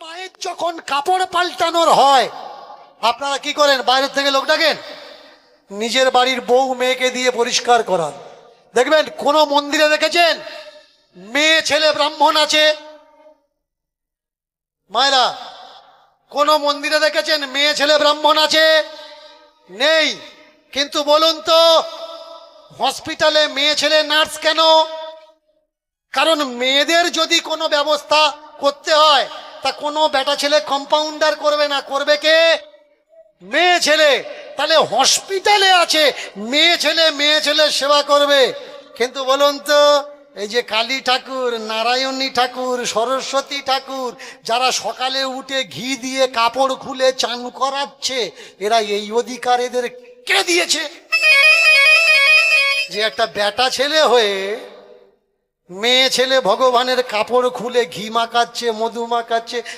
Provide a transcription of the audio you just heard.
মায়ের যখন কাপড় পাল্টানোর হয়, আপনারা কি করেন? বাইরের থেকে লোক ডাকেন? নিজের বাড়ির বউ মেয়েকে দিয়ে পরিষ্কার করান। দেখবেন, কোন মন্দিরে দেখেছেন? মেয়ে, ছেলে, ব্রাহ্মণ আছে। মায়েরা, কোন মন্দিরে দেখেছেন? মেয়ে, ছেলে, ব্রাহ্মণ আছে? নেই। কিন্তু বলুন তো, হসপিটালে মেয়ে, ছেলে, নার্স কেন? কারণ মেয়েদের যদি কোনো ব্যবস্থা করতে হয় তা কোনো বেটা ছেলে কম্পাউন্ডার করবে না, করবে কে? মেয়ে ছেলে। তাহলে হসপিটালে আছে, মেয়ে ছেলে মেয়ে ছেলে সেবা করবে। কিন্তু বলুন তো, এই যে কালী ঠাকুর, নারায়ণী ঠাকুর, সরস্বতী ঠাকুর, যারা সকালে উঠে ঘি দিয়ে কাপড় খুলে চান করাচ্ছে, এরা এই অধিকার এদের কে দিয়েছে? যে একটা বেটা ছেলে হয়ে মেয়ে ছেলে ভগবানের কাপড় খুলে ঘি মাখাচ্ছে মধু মাখাচ্ছে